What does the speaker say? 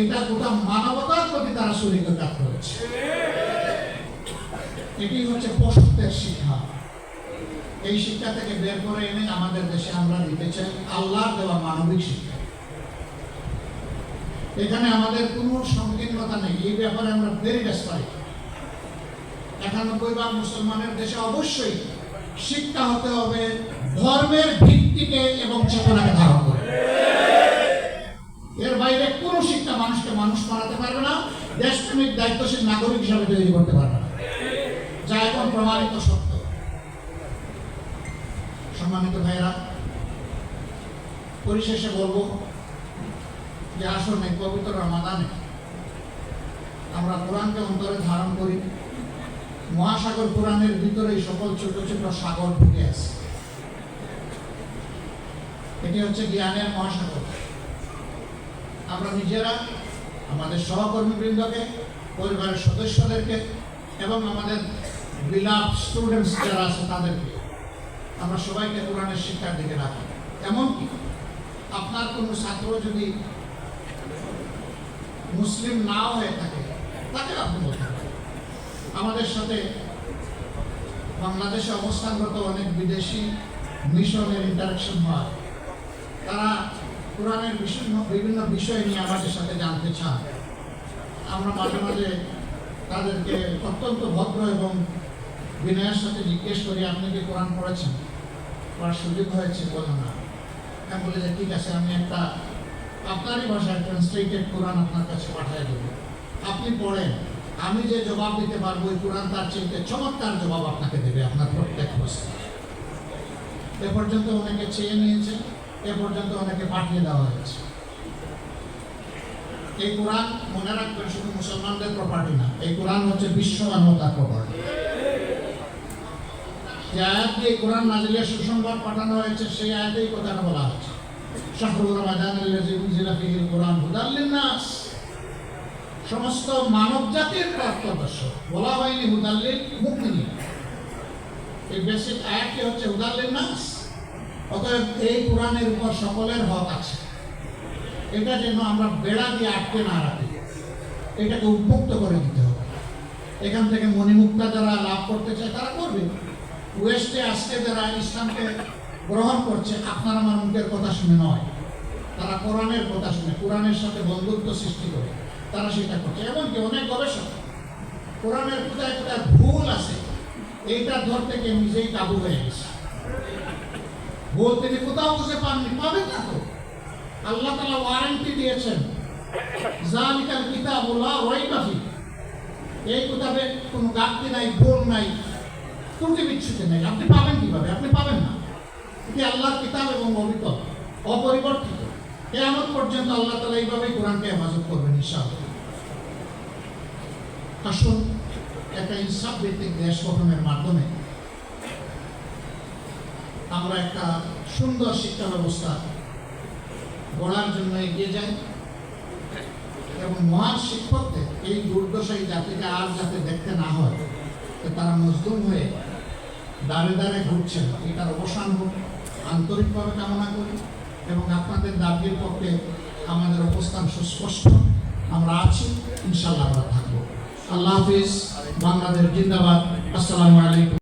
এটা গোটা মানবতার প্রতি তারা শরীরঘাত করেছে। এটি হচ্ছে পশুত্বের শিক্ষা। এই শিক্ষা থেকে বের করে এনে আমাদের দেশে আমরা দিতে চাই আল্লাহর দেওয়া মানবিক শিক্ষা। এখানে আমাদের কোনো সংকীর্ণতা নেই, এই ব্যাপারে আমরা ভেরি পাই একানব্বই ভাগ মুসলমানের দেশে অবশ্যই শিক্ষা হতে হবে ধর্মের ভিত্তিকে এবং চেতনাকে ধারণ করে। এর কোনো শিক্ষা মানুষকে মানুষ বানাতে পারবে না, দেশপ্রেমিক দায়িত্বশীল নাগরিক হিসাবে তৈরি করতে পারবে না। যা এখন প্রমাণিত সত্য। সম্মানিত ভাইয়েরা, পরিশেষে বলব যে আসুন পবিত্র রমাদানে আমরা কোরআনকে অন্তরে ধারণ করি। মহাসাগর পুরাণের ভিতরে সকল ছোট ছোট সাগর ঢুকে আছে। এটি হচ্ছে জ্ঞানের মহাসাগর। আমরা নিজেরা, আমাদের সহকর্মীবৃন্দকে, পরিবারের সদস্যদেরকে এবং আমাদের বিলাপ স্টুডেন্টস যারা আছে তাদেরকে আমরা সবাইকে কোরআনের শিক্ষার দিকে রাখি। এমনকি আপনার কোনো ছাত্র যদি মুসলিম নাও হয়ে থাকে, তাকে আপনি বলতে আমাদের সাথে বাংলাদেশে অবস্থানরত অনেক বিদেশি মিশনের ইন্টারাকশন হয়। তারা কোরআনের বিভিন্ন বিভিন্ন বিষয় নিয়ে আমাদের সাথে জানতে চান। আমরা মাঝে মাঝে তাদেরকে অত্যন্ত ভদ্র এবং বিনয়ের সাথে জিজ্ঞেস করি, আপনি কি কোরআন পড়েছেন? পড়ার সুযোগ হয়েছে বলে না। আমি বলে যে, ঠিক আছে, আমি একটা আপনারই ভাষায় ট্রান্সলেটেড কোরআন আপনার কাছে পাঠিয়ে দেব। আপনি পড়েন, আমি যে জবাব দিতে পারব, ওই কোরআন তার চিন্তে চমৎকার জবাব আপনাকে দেবে আপনার প্রত্যেক প্রশ্ন এ পর্যন্ত অনেকে চেয়ে নিয়েছে। এ পর্যন্ত অনেকে পাঠিয়ে দেওয়া হয়েছে। এই কোরআন মনে রাখবেন শুধু মুসলমানদের প্রপার্টি না, এই কোরআন হচ্ছে বিশ্ব মানবতার প্রপার্টি যে আয়াত দিয়ে কোরআন সুসংবাদ পাঠানো হয়েছে, সেই আয়াতেই কথাটা বলা কোরআন সমস্ত মানব জাতির প্রাপ্তদর্শ বলা হয়নি হুদাল্লিল মুমিনিন। এই বেসিক আয়াতটি হচ্ছে হুদাল্লিন নাস অতএব এই কোরআনের উপর সকলের হক আছে। এটা যেন আমরা বেড়া দিয়ে আটকে না রাখি। এটাকে উন্মুক্ত করে দিতে হবে। এখান থেকে মণিমুক্তা যারা লাভ করতে চায়, তারা করবে। ওয়েস্টে আজকে যারা ইসলামকে গ্রহণ করছে, আপনার আমার মুখের কথা শুনে নয়। তারা কোরআনের কথা শুনে, কোরআনের সাথে বন্ধুত্ব সৃষ্টি করে। তারা সেটা করছে। এমনকি অনেক গবেষক, কোরআনের কোথায় কোথায় ভুল আছে, এইটা ধরতে গিয়ে নিজেই কাবু হয়ে গেছে। ভুল তিনি কোথাও বুঝে পাননি পাবেন না তো। আল্লাহ তালা ওয়ারেন্টি দিয়েছেন। জালিকাল কিতাবুল্লাহ রাইবা ফি এই কিতাবে কোনো গাপ্তি নাই ভুল নাই, ত্রুটি বিচ্ছুতি নেই। আপনি পাবেন কীভাবে? আপনি পাবেন না। এটি আল্লাহর কিতাব এবং অবিত অপরিবর্তিত। কেমন পর্যন্ত আল্লাহ তালা এইভাবেই কোরআনকে হেফাজত করবেন, ইনশাআল্লাহ। আসুন, একটা ইনসাফ ভিত্তিক দেশ গঠনের মাধ্যমে আমরা একটা সুন্দর শিক্ষা ব্যবস্থা গড়ার জন্য এগিয়ে যাই। এবং মহান শিক্ষকদের এই দুর্দশাই জাতিকে আর যাতে দেখতে না হয় তারা মজদুম হয়ে দাঁড়ে দাঁড়ে ঘুরছেন। এটার অবসান হোক, আন্তরিকভাবে কামনা করি এবং আপনাদের দাবির পক্ষে আমাদের অবস্থান সুস্পষ্ট। আমরা আছি ইনশাল্লাহ আমরা থাকব। আল্লাহ হাফিজ, বাংলাদেশ জিন্দাবাদ। আসসালামু আলাইকুম।